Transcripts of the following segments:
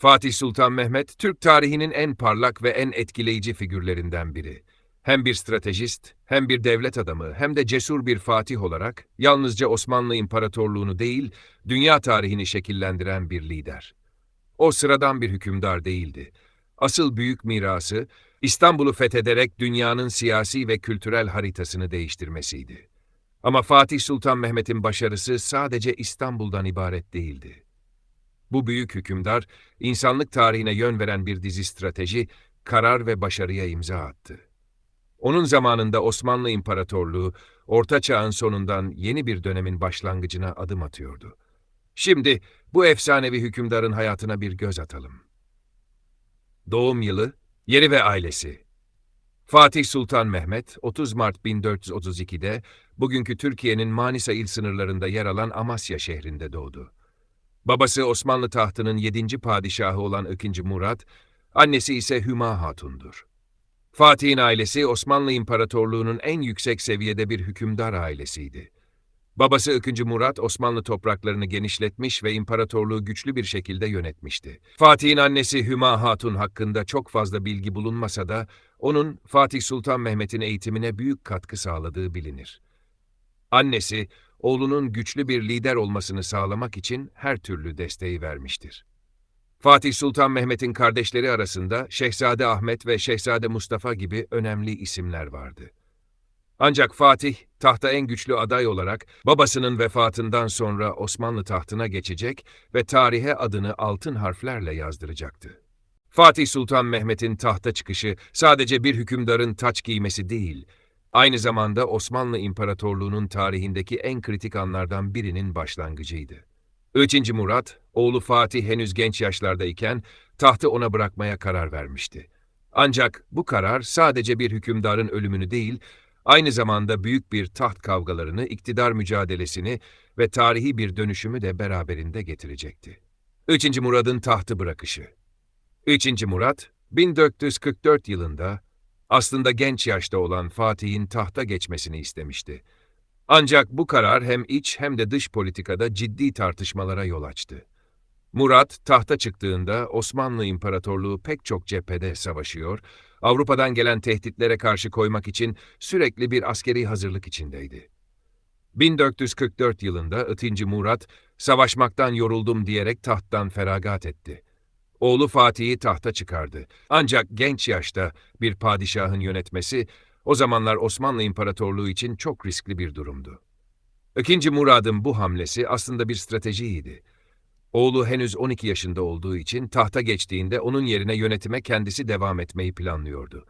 Fatih Sultan Mehmet, Türk tarihinin en parlak ve en etkileyici figürlerinden biri. Hem bir stratejist, hem bir devlet adamı, hem de cesur bir fatih olarak yalnızca Osmanlı İmparatorluğunu değil, dünya tarihini şekillendiren bir lider. O sıradan bir hükümdar değildi. Asıl büyük mirası, İstanbul'u fethederek dünyanın siyasi ve kültürel haritasını değiştirmesiydi. Ama Fatih Sultan Mehmet'in başarısı sadece İstanbul'dan ibaret değildi. Bu büyük hükümdar, insanlık tarihine yön veren bir dizi strateji, karar ve başarıya imza attı. Onun zamanında Osmanlı İmparatorluğu, Orta Çağ'ın sonundan yeni bir dönemin başlangıcına adım atıyordu. Şimdi bu efsanevi hükümdarın hayatına bir göz atalım. Doğum yılı, yeri ve ailesi. Fatih Sultan Mehmet, 30 Mart 1432'de bugünkü Türkiye'nin Manisa il sınırlarında yer alan Amasya şehrinde doğdu. Babası Osmanlı tahtının 7. padişahı olan 2. Murat, annesi ise Hüma Hatun'dur. Fatih'in ailesi Osmanlı İmparatorluğu'nun en yüksek seviyede bir hükümdar ailesiydi. Babası 2. Murat Osmanlı topraklarını genişletmiş ve imparatorluğu güçlü bir şekilde yönetmişti. Fatih'in annesi Hüma Hatun hakkında çok fazla bilgi bulunmasa da onun Fatih Sultan Mehmet'in eğitimine büyük katkı sağladığı bilinir. Annesi, oğlunun güçlü bir lider olmasını sağlamak için her türlü desteği vermiştir. Fatih Sultan Mehmet'in kardeşleri arasında Şehzade Ahmet ve Şehzade Mustafa gibi önemli isimler vardı. Ancak Fatih, tahta en güçlü aday olarak babasının vefatından sonra Osmanlı tahtına geçecek ve tarihe adını altın harflerle yazdıracaktı. Fatih Sultan Mehmet'in tahta çıkışı sadece bir hükümdarın taç giymesi değil, aynı zamanda Osmanlı İmparatorluğu'nun tarihindeki en kritik anlardan birinin başlangıcıydı. 3. Murat, oğlu Fatih henüz genç yaşlardayken tahtı ona bırakmaya karar vermişti. Ancak bu karar sadece bir hükümdarın ölümünü değil, aynı zamanda büyük bir taht kavgalarını, iktidar mücadelesini ve tarihi bir dönüşümü de beraberinde getirecekti. 3. Murad'ın tahtı bırakışı 3. Murat, 1444 yılında aslında genç yaşta olan Fatih'in tahta geçmesini istemişti. Ancak bu karar hem iç hem de dış politikada ciddi tartışmalara yol açtı. Murat tahta çıktığında Osmanlı İmparatorluğu pek çok cephede savaşıyor, Avrupa'dan gelen tehditlere karşı koymak için sürekli bir askeri hazırlık içindeydi. 1444 yılında 2. Murat, savaşmaktan yoruldum diyerek tahttan feragat etti. Oğlu Fatih'i tahta çıkardı. Ancak genç yaşta bir padişahın yönetmesi, o zamanlar Osmanlı İmparatorluğu için çok riskli bir durumdu. İkinci Murad'ın bu hamlesi aslında bir stratejiydi. Oğlu henüz 12 yaşında olduğu için tahta geçtiğinde onun yerine yönetime kendisi devam etmeyi planlıyordu.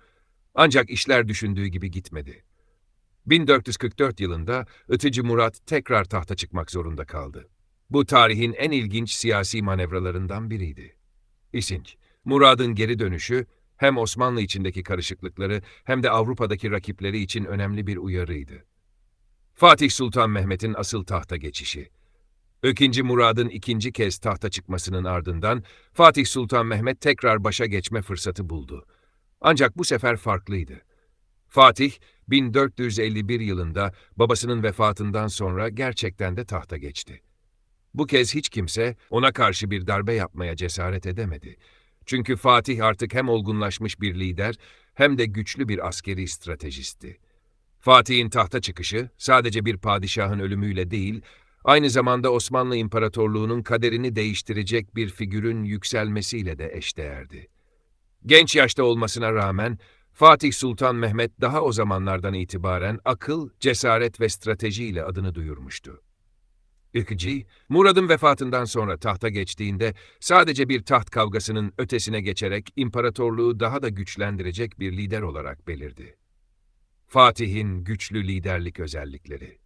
Ancak işler düşündüğü gibi gitmedi. 1444 yılında Itıcı Murat tekrar tahta çıkmak zorunda kaldı. Bu tarihin en ilginç siyasi manevralarından biriydi. İsinç, Murad'ın geri dönüşü hem Osmanlı içindeki karışıklıkları hem de Avrupa'daki rakipleri için önemli bir uyarıydı. Fatih Sultan Mehmet'in asıl tahta geçişi. 2. Murad'ın ikinci kez tahta çıkmasının ardından Fatih Sultan Mehmet tekrar başa geçme fırsatı buldu. Ancak bu sefer farklıydı. Fatih, 1451 yılında babasının vefatından sonra gerçekten de tahta geçti. Bu kez hiç kimse ona karşı bir darbe yapmaya cesaret edemedi. Çünkü Fatih artık hem olgunlaşmış bir lider hem de güçlü bir askeri stratejisti. Fatih'in tahta çıkışı sadece bir padişahın ölümüyle değil, aynı zamanda Osmanlı İmparatorluğu'nun kaderini değiştirecek bir figürün yükselmesiyle de eşdeğerdi. Genç yaşta olmasına rağmen Fatih Sultan Mehmet daha o zamanlardan itibaren akıl, cesaret ve stratejiyle adını duyurmuştu. İkinci, Murad'ın vefatından sonra tahta geçtiğinde sadece bir taht kavgasının ötesine geçerek imparatorluğu daha da güçlendirecek bir lider olarak belirdi. Fatih'in güçlü liderlik özellikleri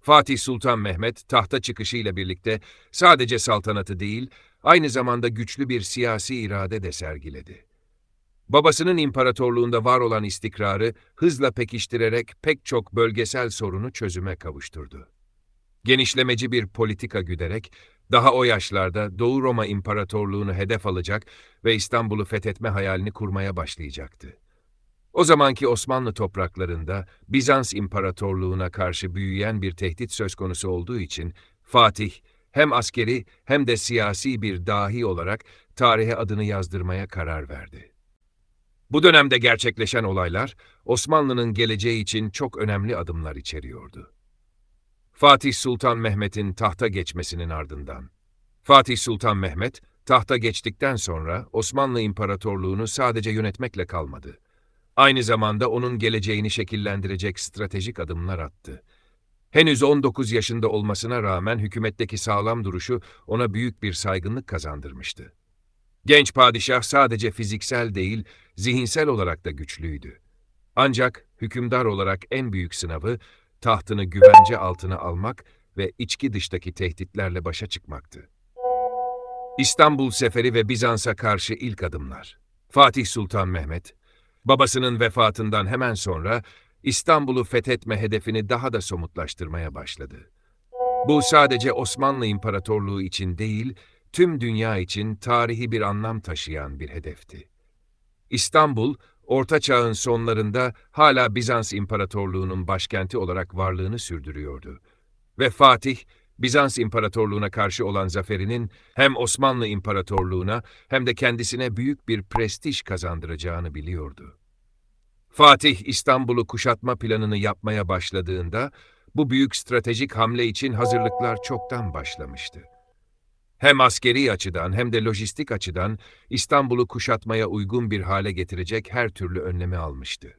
Fatih Sultan Mehmet tahta çıkışıyla birlikte sadece saltanatı değil, aynı zamanda güçlü bir siyasi irade de sergiledi. Babasının imparatorluğunda var olan istikrarı hızla pekiştirerek pek çok bölgesel sorunu çözüme kavuşturdu genişlemeci bir politika güderek, daha o yaşlarda Doğu Roma İmparatorluğunu hedef alacak ve İstanbul'u fethetme hayalini kurmaya başlayacaktı. O zamanki Osmanlı topraklarında Bizans İmparatorluğu'na karşı büyüyen bir tehdit söz konusu olduğu için Fatih, hem askeri hem de siyasi bir dahi olarak tarihe adını yazdırmaya karar verdi. Bu dönemde gerçekleşen olaylar Osmanlı'nın geleceği için çok önemli adımlar içeriyordu. Fatih Sultan Mehmet'in tahta geçmesinin ardından. Fatih Sultan Mehmet, tahta geçtikten sonra Osmanlı İmparatorluğunu sadece yönetmekle kalmadı. Aynı zamanda onun geleceğini şekillendirecek stratejik adımlar attı. Henüz 19 yaşında olmasına rağmen hükümetteki sağlam duruşu ona büyük bir saygınlık kazandırmıştı. Genç padişah sadece fiziksel değil, zihinsel olarak da güçlüydü. Ancak hükümdar olarak en büyük sınavı tahtını güvence altına almak ve içki dıştaki tehditlerle başa çıkmaktı. İstanbul Seferi ve Bizans'a karşı ilk adımlar. Fatih Sultan Mehmet, babasının vefatından hemen sonra İstanbul'u fethetme hedefini daha da somutlaştırmaya başladı. Bu sadece Osmanlı İmparatorluğu için değil, tüm dünya için tarihi bir anlam taşıyan bir hedefti. İstanbul, Orta Çağ'ın sonlarında hala Bizans İmparatorluğu'nun başkenti olarak varlığını sürdürüyordu. Ve Fatih, Bizans İmparatorluğu'na karşı olan zaferinin hem Osmanlı İmparatorluğu'na hem de kendisine büyük bir prestij kazandıracağını biliyordu. Fatih İstanbul'u kuşatma planını yapmaya başladığında bu büyük stratejik hamle için hazırlıklar çoktan başlamıştı. Hem askeri açıdan hem de lojistik açıdan İstanbul'u kuşatmaya uygun bir hale getirecek her türlü önlemi almıştı.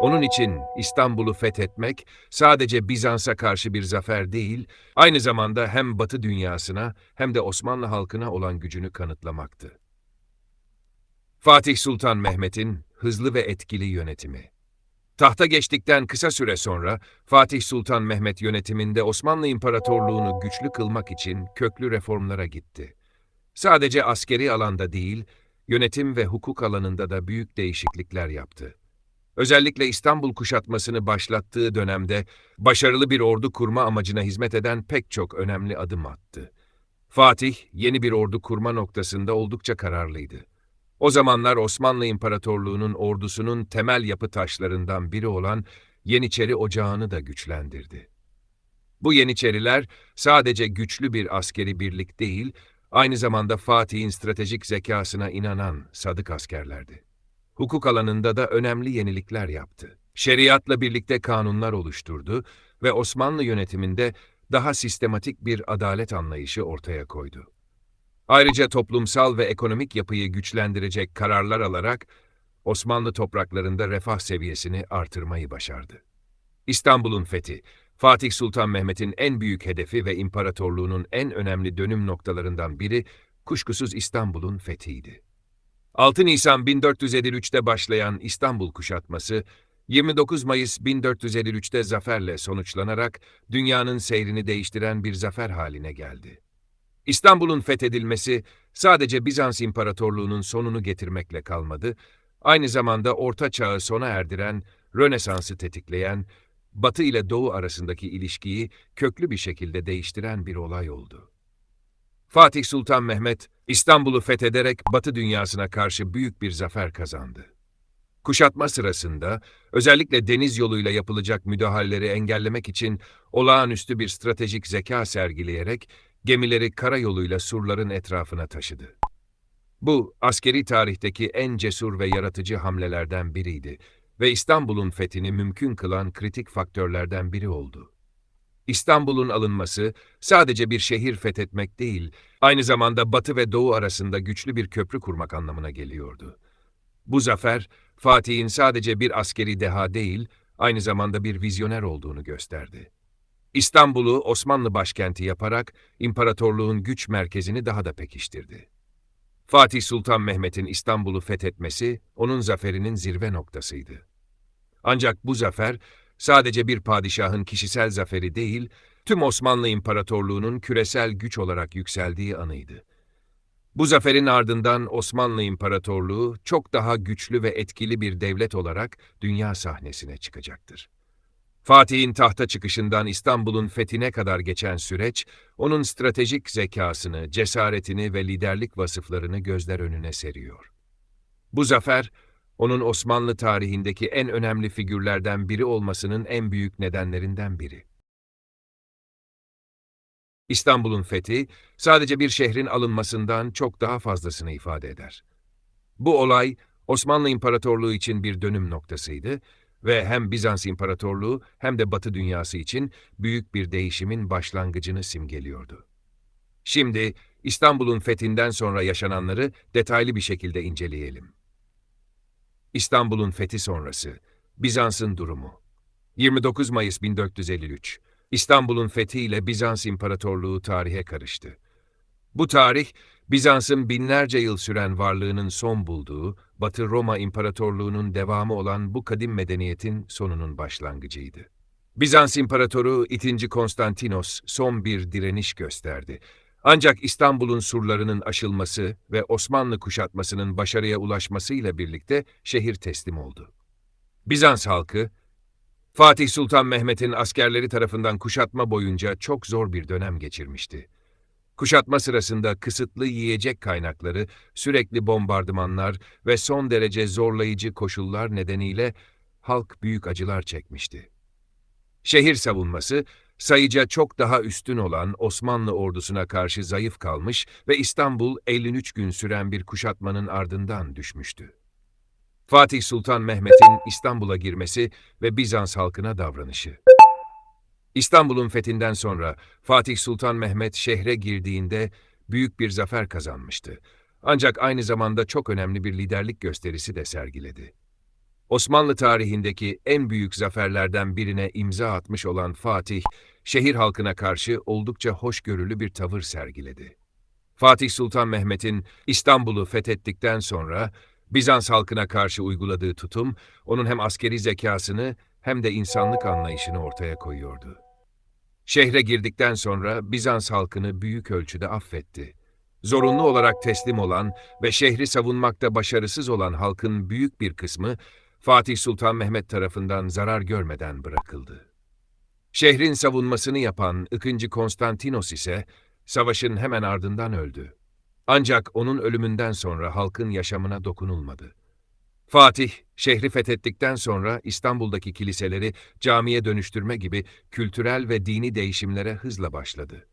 Onun için İstanbul'u fethetmek sadece Bizans'a karşı bir zafer değil, aynı zamanda hem Batı dünyasına hem de Osmanlı halkına olan gücünü kanıtlamaktı. Fatih Sultan Mehmet'in hızlı ve etkili yönetimi. Tahta geçtikten kısa süre sonra Fatih Sultan Mehmet yönetiminde Osmanlı İmparatorluğunu güçlü kılmak için köklü reformlara gitti. Sadece askeri alanda değil, yönetim ve hukuk alanında da büyük değişiklikler yaptı. Özellikle İstanbul kuşatmasını başlattığı dönemde başarılı bir ordu kurma amacına hizmet eden pek çok önemli adım attı. Fatih, yeni bir ordu kurma noktasında oldukça kararlıydı. O zamanlar Osmanlı İmparatorluğu'nun ordusunun temel yapı taşlarından biri olan Yeniçeri Ocağı'nı da güçlendirdi. Bu Yeniçeriler sadece güçlü bir askeri birlik değil, aynı zamanda Fatih'in stratejik zekasına inanan sadık askerlerdi. Hukuk alanında da önemli yenilikler yaptı. Şeriatla birlikte kanunlar oluşturdu ve Osmanlı yönetiminde daha sistematik bir adalet anlayışı ortaya koydu. Ayrıca toplumsal ve ekonomik yapıyı güçlendirecek kararlar alarak Osmanlı topraklarında refah seviyesini artırmayı başardı. İstanbul'un fethi, Fatih Sultan Mehmet'in en büyük hedefi ve imparatorluğunun en önemli dönüm noktalarından biri kuşkusuz İstanbul'un fethiydi. 6 Nisan 1453'te başlayan İstanbul kuşatması, 29 Mayıs 1453'te zaferle sonuçlanarak dünyanın seyrini değiştiren bir zafer haline geldi. İstanbul'un fethedilmesi sadece Bizans İmparatorluğu'nun sonunu getirmekle kalmadı, aynı zamanda Orta Çağ'ı sona erdiren, Rönesans'ı tetikleyen, Batı ile Doğu arasındaki ilişkiyi köklü bir şekilde değiştiren bir olay oldu. Fatih Sultan Mehmet, İstanbul'u fethederek Batı dünyasına karşı büyük bir zafer kazandı. Kuşatma sırasında özellikle deniz yoluyla yapılacak müdahaleleri engellemek için olağanüstü bir stratejik zeka sergileyerek gemileri karayoluyla surların etrafına taşıdı. Bu, askeri tarihteki en cesur ve yaratıcı hamlelerden biriydi ve İstanbul'un fethini mümkün kılan kritik faktörlerden biri oldu. İstanbul'un alınması sadece bir şehir fethetmek değil, aynı zamanda Batı ve Doğu arasında güçlü bir köprü kurmak anlamına geliyordu. Bu zafer, Fatih'in sadece bir askeri deha değil, aynı zamanda bir vizyoner olduğunu gösterdi. İstanbul'u Osmanlı başkenti yaparak imparatorluğun güç merkezini daha da pekiştirdi. Fatih Sultan Mehmet'in İstanbul'u fethetmesi onun zaferinin zirve noktasıydı. Ancak bu zafer sadece bir padişahın kişisel zaferi değil, tüm Osmanlı İmparatorluğu'nun küresel güç olarak yükseldiği anıydı. Bu zaferin ardından Osmanlı İmparatorluğu çok daha güçlü ve etkili bir devlet olarak dünya sahnesine çıkacaktır. Fatih'in tahta çıkışından İstanbul'un fethine kadar geçen süreç, onun stratejik zekasını, cesaretini ve liderlik vasıflarını gözler önüne seriyor. Bu zafer, onun Osmanlı tarihindeki en önemli figürlerden biri olmasının en büyük nedenlerinden biri. İstanbul'un fethi sadece bir şehrin alınmasından çok daha fazlasını ifade eder. Bu olay Osmanlı İmparatorluğu için bir dönüm noktasıydı ve hem Bizans İmparatorluğu hem de Batı dünyası için büyük bir değişimin başlangıcını simgeliyordu. Şimdi İstanbul'un fethinden sonra yaşananları detaylı bir şekilde inceleyelim. İstanbul'un fethi sonrası, Bizans'ın durumu. 29 Mayıs 1453, İstanbul'un fethiyle Bizans İmparatorluğu tarihe karıştı. Bu tarih, Bizans'ın binlerce yıl süren varlığının son bulduğu, Batı Roma İmparatorluğu'nun devamı olan bu kadim medeniyetin sonunun başlangıcıydı. Bizans İmparatoru 2. Konstantinos son bir direniş gösterdi. Ancak İstanbul'un surlarının aşılması ve Osmanlı kuşatmasının başarıya ulaşmasıyla birlikte şehir teslim oldu. Bizans halkı, Fatih Sultan Mehmet'in askerleri tarafından kuşatma boyunca çok zor bir dönem geçirmişti. Kuşatma sırasında kısıtlı yiyecek kaynakları, sürekli bombardımanlar ve son derece zorlayıcı koşullar nedeniyle halk büyük acılar çekmişti. Şehir savunması, sayıca çok daha üstün olan Osmanlı ordusuna karşı zayıf kalmış ve İstanbul 53 gün süren bir kuşatmanın ardından düşmüştü. Fatih Sultan Mehmet'in İstanbul'a girmesi ve Bizans halkına davranışı. İstanbul'un fethinden sonra Fatih Sultan Mehmet şehre girdiğinde büyük bir zafer kazanmıştı. Ancak aynı zamanda çok önemli bir liderlik gösterisi de sergiledi. Osmanlı tarihindeki en büyük zaferlerden birine imza atmış olan Fatih, şehir halkına karşı oldukça hoşgörülü bir tavır sergiledi. Fatih Sultan Mehmet'in İstanbul'u fethettikten sonra Bizans halkına karşı uyguladığı tutum, onun hem askeri zekasını hem de insanlık anlayışını ortaya koyuyordu. Şehre girdikten sonra Bizans halkını büyük ölçüde affetti. Zorunlu olarak teslim olan ve şehri savunmakta başarısız olan halkın büyük bir kısmı Fatih Sultan Mehmet tarafından zarar görmeden bırakıldı. Şehrin savunmasını yapan 2. Konstantinos ise savaşın hemen ardından öldü. Ancak onun ölümünden sonra halkın yaşamına dokunulmadı. Fatih, şehri fethettikten sonra İstanbul'daki kiliseleri camiye dönüştürme gibi kültürel ve dini değişimlere hızla başladı.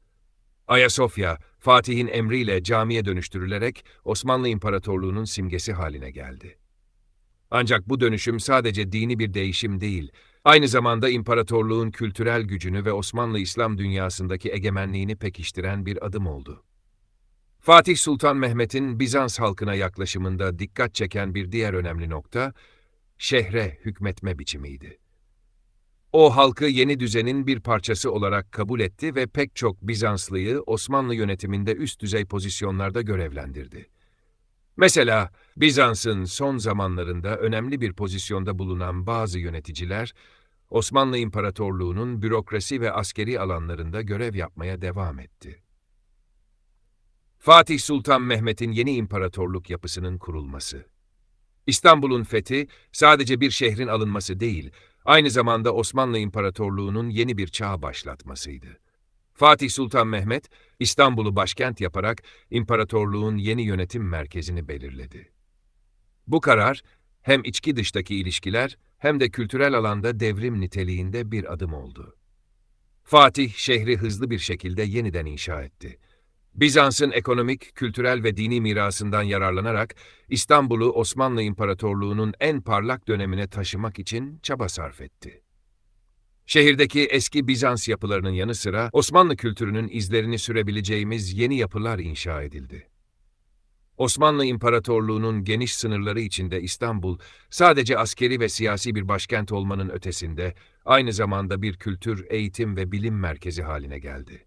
Ayasofya, Fatih'in emriyle camiye dönüştürülerek Osmanlı İmparatorluğu'nun simgesi haline geldi. Ancak bu dönüşüm sadece dini bir değişim değil, aynı zamanda imparatorluğun kültürel gücünü ve Osmanlı İslam dünyasındaki egemenliğini pekiştiren bir adım oldu. Fatih Sultan Mehmet'in Bizans halkına yaklaşımında dikkat çeken bir diğer önemli nokta, şehre hükmetme biçimiydi. O halkı yeni düzenin bir parçası olarak kabul etti ve pek çok Bizanslıyı Osmanlı yönetiminde üst düzey pozisyonlarda görevlendirdi. Mesela Bizans'ın son zamanlarında önemli bir pozisyonda bulunan bazı yöneticiler, Osmanlı İmparatorluğu'nun bürokrasi ve askeri alanlarında görev yapmaya devam etti. Fatih Sultan Mehmet'in yeni imparatorluk yapısının kurulması. İstanbul'un fethi sadece bir şehrin alınması değil, aynı zamanda Osmanlı İmparatorluğu'nun yeni bir çağ başlatmasıydı. Fatih Sultan Mehmet, İstanbul'u başkent yaparak imparatorluğun yeni yönetim merkezini belirledi. Bu karar, hem içki dıştaki ilişkiler hem de kültürel alanda devrim niteliğinde bir adım oldu. Fatih, şehri hızlı bir şekilde yeniden inşa etti. Bizans'ın ekonomik, kültürel ve dini mirasından yararlanarak İstanbul'u Osmanlı İmparatorluğu'nun en parlak dönemine taşımak için çaba sarf etti. Şehirdeki eski Bizans yapılarının yanı sıra Osmanlı kültürünün izlerini sürebileceğimiz yeni yapılar inşa edildi. Osmanlı İmparatorluğu'nun geniş sınırları içinde İstanbul, sadece askeri ve siyasi bir başkent olmanın ötesinde, aynı zamanda bir kültür, eğitim ve bilim merkezi haline geldi.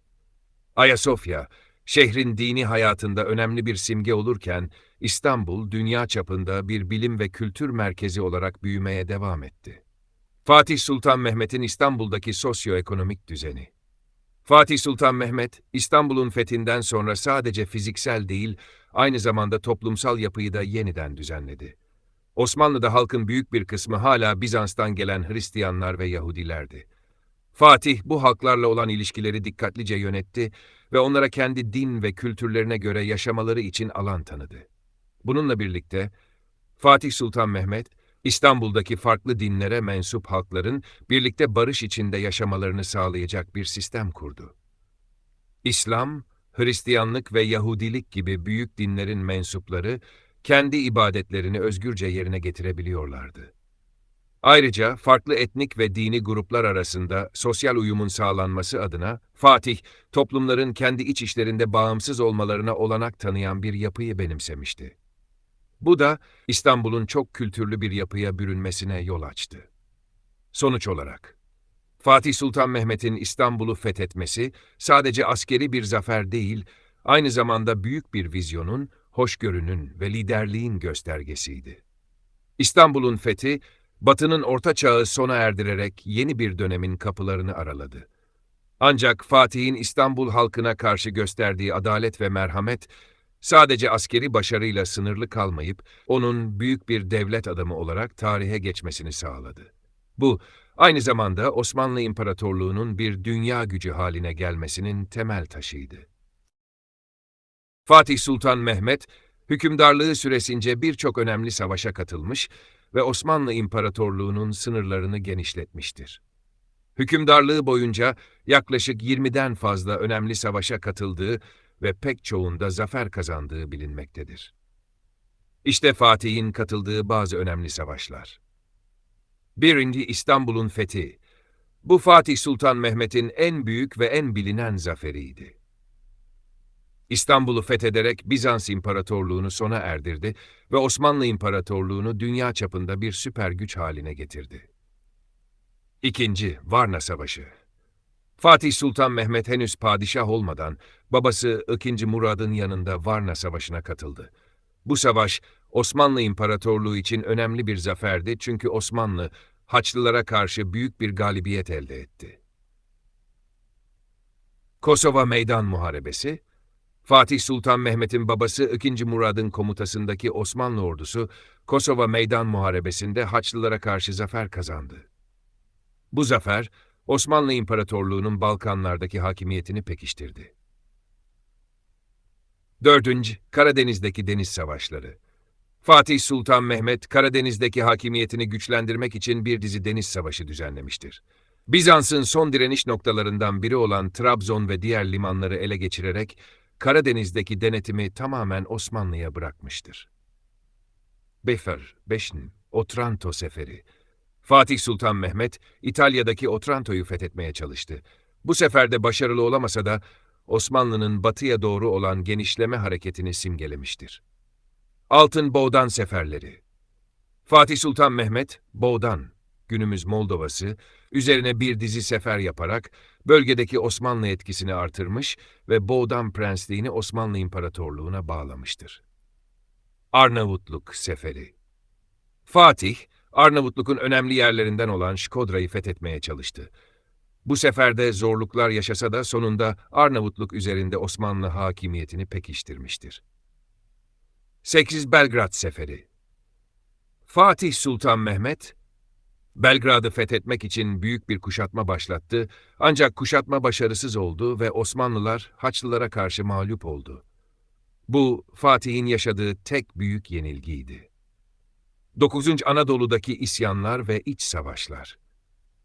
Ayasofya, şehrin dini hayatında önemli bir simge olurken, İstanbul, dünya çapında bir bilim ve kültür merkezi olarak büyümeye devam etti. Fatih Sultan Mehmet'in İstanbul'daki sosyoekonomik düzeni. Fatih Sultan Mehmet, İstanbul'un fethinden sonra sadece fiziksel değil, aynı zamanda toplumsal yapıyı da yeniden düzenledi. Osmanlı'da halkın büyük bir kısmı hala Bizans'tan gelen Hristiyanlar ve Yahudilerdi. Fatih bu halklarla olan ilişkileri dikkatlice yönetti ve onlara kendi din ve kültürlerine göre yaşamaları için alan tanıdı. Bununla birlikte Fatih Sultan Mehmet, İstanbul'daki farklı dinlere mensup halkların birlikte barış içinde yaşamalarını sağlayacak bir sistem kurdu. İslam, Hristiyanlık ve Yahudilik gibi büyük dinlerin mensupları kendi ibadetlerini özgürce yerine getirebiliyorlardı. Ayrıca farklı etnik ve dini gruplar arasında sosyal uyumun sağlanması adına Fatih, toplumların kendi iç işlerinde bağımsız olmalarına olanak tanıyan bir yapıyı benimsemişti. Bu da İstanbul'un çok kültürlü bir yapıya bürünmesine yol açtı. Sonuç olarak, Fatih Sultan Mehmet'in İstanbul'u fethetmesi sadece askeri bir zafer değil, aynı zamanda büyük bir vizyonun, hoşgörünün ve liderliğin göstergesiydi. İstanbul'un fethi, Batı'nın orta çağı sona erdirerek yeni bir dönemin kapılarını araladı. Ancak Fatih'in İstanbul halkına karşı gösterdiği adalet ve merhamet, sadece askeri başarıyla sınırlı kalmayıp, onun büyük bir devlet adamı olarak tarihe geçmesini sağladı. Bu, aynı zamanda Osmanlı İmparatorluğu'nun bir dünya gücü haline gelmesinin temel taşıydı. Fatih Sultan Mehmet, hükümdarlığı süresince birçok önemli savaşa katılmış ve Osmanlı İmparatorluğu'nun sınırlarını genişletmiştir. Hükümdarlığı boyunca yaklaşık 20'den fazla önemli savaşa katıldığı ve pek çoğunda zafer kazandığı bilinmektedir. İşte Fatih'in katıldığı bazı önemli savaşlar. Birinci İstanbul'un fethi. Bu Fatih Sultan Mehmet'in en büyük ve en bilinen zaferiydi. İstanbul'u fethederek Bizans İmparatorluğunu sona erdirdi ve Osmanlı İmparatorluğunu dünya çapında bir süper güç haline getirdi. İkinci, Varna Savaşı. Fatih Sultan Mehmet henüz padişah olmadan babası II. Murad'ın yanında Varna Savaşı'na katıldı. Bu savaş Osmanlı İmparatorluğu için önemli bir zaferdi çünkü Osmanlı Haçlılara karşı büyük bir galibiyet elde etti. Kosova Meydan Muharebesi Fatih Sultan Mehmet'in babası II. Murad'ın komutasındaki Osmanlı ordusu Kosova Meydan Muharebesi'nde Haçlılara karşı zafer kazandı. Bu zafer, Osmanlı İmparatorluğu'nun Balkanlardaki hakimiyetini pekiştirdi. 4. Karadeniz'deki deniz savaşları Fatih Sultan Mehmet, Karadeniz'deki hakimiyetini güçlendirmek için bir dizi deniz savaşı düzenlemiştir. Bizans'ın son direniş noktalarından biri olan Trabzon ve diğer limanları ele geçirerek Karadeniz'deki denetimi tamamen Osmanlı'ya bırakmıştır. Befer, Beşn, Otranto Seferi Fatih Sultan Mehmet, İtalya'daki Otranto'yu fethetmeye çalıştı. Bu seferde başarılı olamasa da Osmanlı'nın batıya doğru olan genişleme hareketini simgelemiştir. Altın Boğdan Seferleri Fatih Sultan Mehmet, Boğdan, günümüz Moldovası, üzerine bir dizi sefer yaparak bölgedeki Osmanlı etkisini artırmış ve Boğdan Prensliğini Osmanlı İmparatorluğu'na bağlamıştır. Arnavutluk Seferi Fatih, Arnavutluk'un önemli yerlerinden olan Şkodra'yı fethetmeye çalıştı. Bu seferde zorluklar yaşasa da sonunda Arnavutluk üzerinde Osmanlı hakimiyetini pekiştirmiştir. 8 Belgrad Seferi Fatih Sultan Mehmet, Belgrad'ı fethetmek için büyük bir kuşatma başlattı ancak kuşatma başarısız oldu ve Osmanlılar Haçlılara karşı mağlup oldu. Bu Fatih'in yaşadığı tek büyük yenilgiydi. 9. Anadolu'daki isyanlar ve iç savaşlar.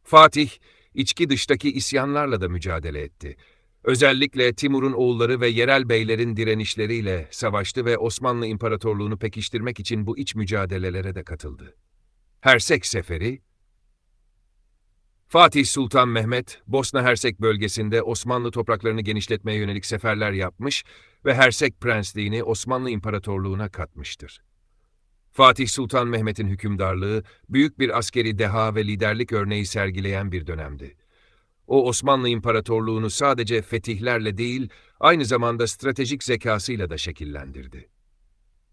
Fatih, içki dıştaki isyanlarla da mücadele etti. Özellikle Timur'un oğulları ve yerel beylerin direnişleriyle savaştı ve Osmanlı İmparatorluğunu pekiştirmek için bu iç mücadelelere de katıldı. Hersek Seferi, Fatih Sultan Mehmet, Bosna Hersek bölgesinde Osmanlı topraklarını genişletmeye yönelik seferler yapmış ve Hersek Prensliğini Osmanlı İmparatorluğuna katmıştır. Fatih Sultan Mehmet'in hükümdarlığı büyük bir askeri deha ve liderlik örneği sergileyen bir dönemdi. O Osmanlı İmparatorluğunu sadece fetihlerle değil, aynı zamanda stratejik zekasıyla da şekillendirdi.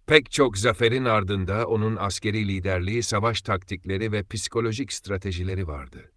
Pek çok zaferin ardında onun askeri liderliği, savaş taktikleri ve psikolojik stratejileri vardı.